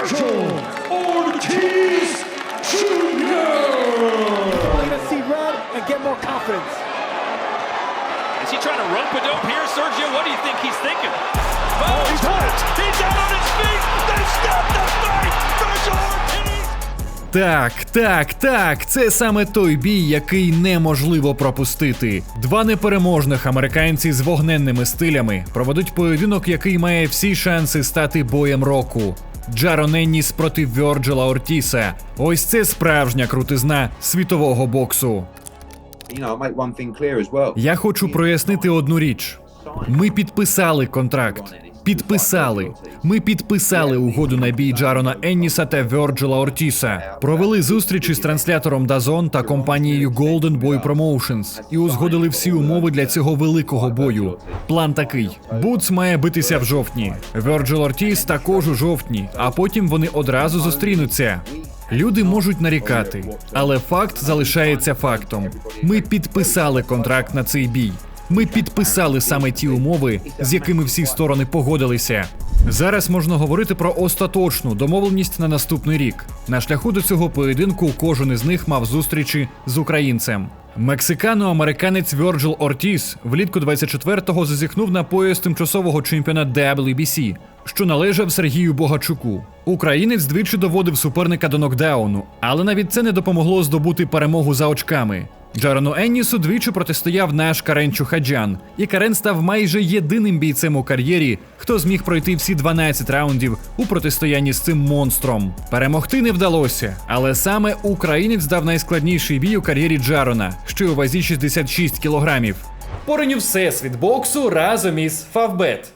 Virgil Ortiz Jr. We're going to see red and get more confidence. Is he trying to rope a dope here, Sergio? What do you think he's thinking? Oh, he's hurt. He's out on his feet. They stopped the fight. Virgil Ortiz. Так, так, так, це саме той бій, який неможливо пропустити. Два непереможних американці з вогненними стилями проведуть поєдинок, який має всі шанси стати боєм року. Джаро Енніс проти Вьорджела Ортіса. Ось це справжня крутизна світового боксу. Я хочу прояснити одну річ. Ми підписали контракт. Підписали. Ми підписали угоду на бій Джарона Енніса та Вьорджела Ортіса. Провели зустрічі з транслятором Дазон та компанією Golden Boy Promotions і узгодили всі умови для цього великого бою. План такий: Бутс має битися в жовтні. Вьорджел Ортіс також у жовтні, а потім вони одразу зустрінуться. Люди можуть нарікати, але факт залишається фактом. Ми підписали контракт на цей бій. Ми підписали саме ті умови, з якими всі сторони погодилися. Зараз можна говорити про остаточну домовленість на наступний рік. На шляху до цього поєдинку кожен із них мав зустрічі з українцем. Мексикано-американець Вьорджил Ортіс влітку 24-го зазіхнув на пояс тимчасового чемпіона WBC, що належав Сергію Богачуку. Українець двічі доводив суперника до нокдауну, але навіть це не допомогло здобути перемогу за очками. Джарону Еннісу двічі протистояв наш Карен Чухаджан, і Карен став майже єдиним бійцем у кар'єрі, хто зміг пройти всі 12 раундів у протистоянні з цим монстром. Перемогти не вдалося, але саме українець дав найскладніший бій у кар'єрі Джарона, що у вазі 66 кілограмів. Пориню всесвіт боксу разом із Фавбет.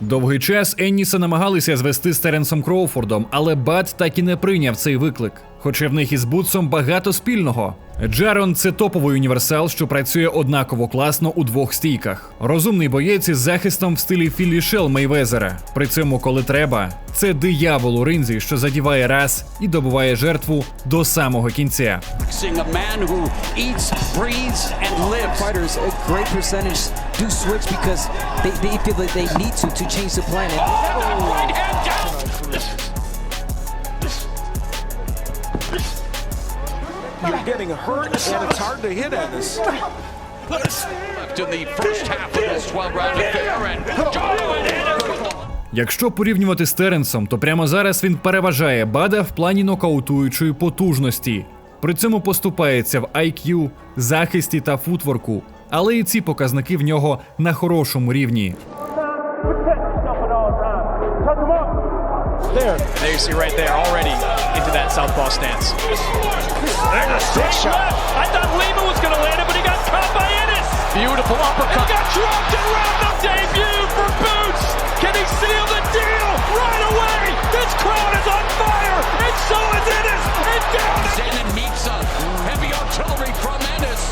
Довгий час Енніса намагалися звести з Теренсом Кроуфордом, але Бат так і не прийняв цей виклик. Хоча в них із Бутсом багато спільного. Джарон це топовий універсал, що працює однаково класно у двох стійках. Розумний боєць із захистом в стилі Філі Шел Мейвезера. При цьому, коли треба, це диявол у ринзі, що задіває раз і добуває жертву до самого кінця. You're getting hurt, and it's hard to hit at this. Left in the first half of this 12-round affair, and Jaro and Ennis Якщо порівнювати з Теренсом, то прямо зараз він переважає Бада в плані нокаутуючої потужності. При цьому поступається в IQ, захисті та футворку, але і ці показники в нього на хорошому рівні. There. And there you see right there, already into that southpaw stance. There's a straight left. I thought Lima was going to land it, but he got caught by Ennis. Beautiful And uppercut. got dropped in round of debut for Boots. Can he seal the deal right away? This crowd is on fire, and so is Ennis. And down it Zanin meets a heavy artillery from Ennis.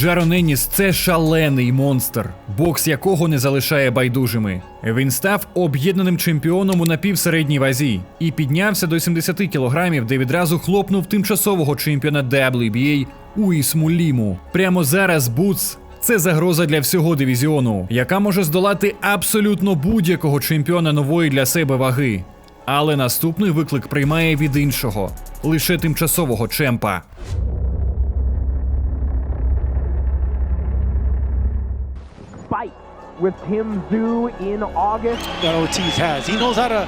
Jaro Джарон Енніс – це шалений монстр, бокс якого не залишає байдужими. Він став об'єднаним чемпіоном у напівсередній вазі і піднявся до 70 кілограмів, де відразу хлопнув тимчасового чемпіона WBA Уісму Ліму. Прямо зараз Бутс це загроза для всього дивізіону, яка може здолати абсолютно будь-якого чемпіона нової для себе ваги. Але наступний виклик приймає від іншого лише тимчасового чемпа. Fight with Tim Zoo in August. That Ortiz has. He knows how to,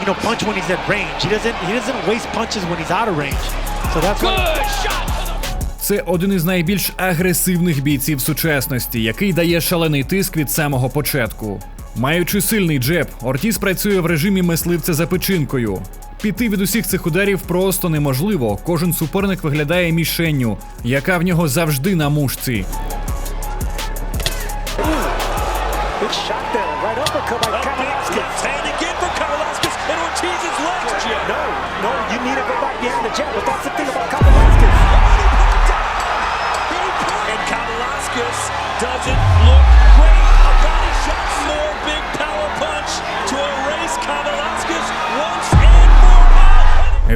you know, punch when he's at range. He doesn't. He doesn't waste punches when he's out of range. So that's why. Shot. Це один із найбільш агресивних бійців сучасності, який дає шалений тиск від самого початку. Маючи сильний джеб, Ортіс працює в режимі мисливця за печінкою. Піти від усіх цих ударів просто неможливо. Кожен суперник виглядає мішенню, яка в нього завжди на мушці. Big shot there. Right uppercut by Kavanauskas. And again for Kavalauskas and Ortiz's legs. No, no, you need to go back behind the jab. But that's the thing about Kavanauskas.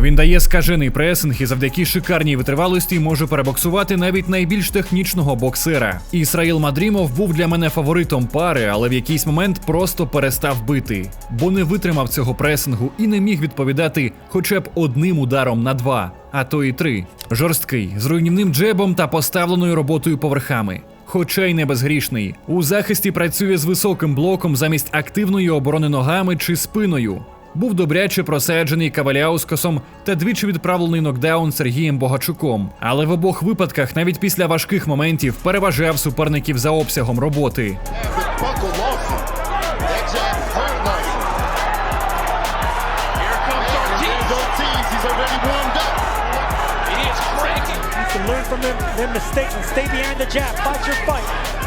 Він дає скажений пресинг і завдяки шикарній витривалості може перебоксувати навіть найбільш технічного боксера. Ісраїл Мадрімов був для мене фаворитом пари, але в якийсь момент просто перестав бити, бо не витримав цього пресингу і не міг відповідати хоча б одним ударом на два, а то і три. Жорсткий, з руйнівним джебом та поставленою роботою поверхами. Хоча й не безгрішний. У захисті працює з високим блоком замість активної оборони ногами чи спиною. Був добряче просаджений Каваляускасом та двічі відправлений нокдаун Сергієм Богачуком. Але в обох випадках, навіть після важких моментів, переважав суперників за обсягом роботи. From them, their mistakes and stay behind the jab. Fight your fight.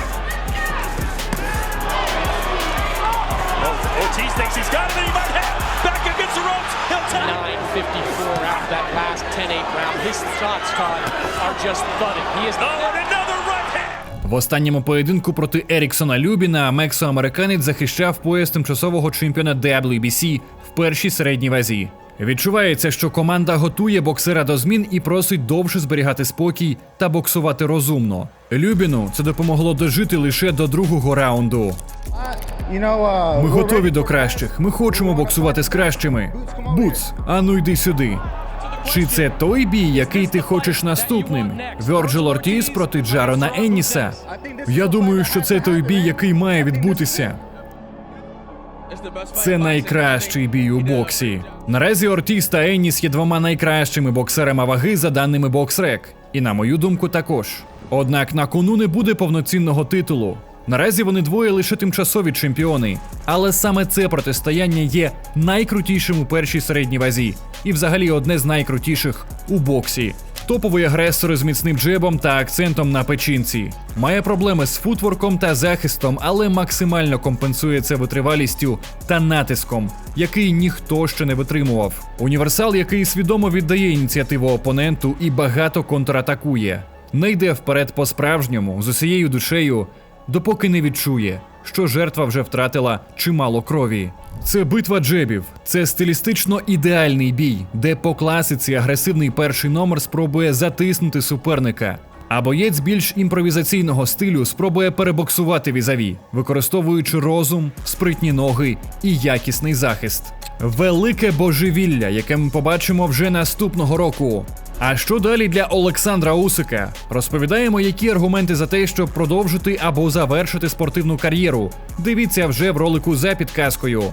Ortiz thinks he's got it, and he might have. Back against the ropes. He'll take it. 9.54 out that last 10-8 round. His shots, Todd, are just thudding. He is Oh, and another right hand. В останньому поєдинку проти Еріксона Любіна мексоамериканець захищав пояс тимчасового чемпіона WBC в першій середній вазі. Відчувається, що команда готує боксера до змін і просить довше зберігати спокій та боксувати розумно. Любіну це допомогло дожити лише до другого раунду. Ми готові до кращих. Ми хочемо боксувати з кращими. Буц, ану йди сюди. Чи це той бій, який ти хочеш наступним? Вьорджил Ортіс проти Джарона Енніса. Я думаю, що це той бій, який має відбутися. Це найкращий бій у боксі. Наразі Ортіс та Енніс є двома найкращими боксерами ваги за даними Боксрек. І на мою думку, також. Однак на кону не буде повноцінного титулу. Наразі вони двоє лише тимчасові чемпіони. Але саме це протистояння є найкрутішим у першій середній вазі, і взагалі одне з найкрутіших у боксі. Топовий агресор з міцним джебом та акцентом на печінці. Має проблеми з футворком та захистом, але максимально компенсує це витривалістю та натиском, який ніхто ще не витримував. Універсал, який свідомо віддає ініціативу опоненту і багато контратакує. Не йде вперед по-справжньому з усією душею, допоки не відчує, що жертва вже втратила чимало крові. Це битва джебів, це стилістично ідеальний бій, де по класиці агресивний перший номер спробує затиснути суперника. А боєць більш імпровізаційного стилю спробує перебоксувати візаві, використовуючи розум, спритні ноги і якісний захист. Велике божевілля, яке ми побачимо вже наступного року. А що далі для Олександра Усика? Розповідаємо, які аргументи за те, щоб продовжити або завершити спортивну кар'єру. Дивіться вже в ролику за підказкою.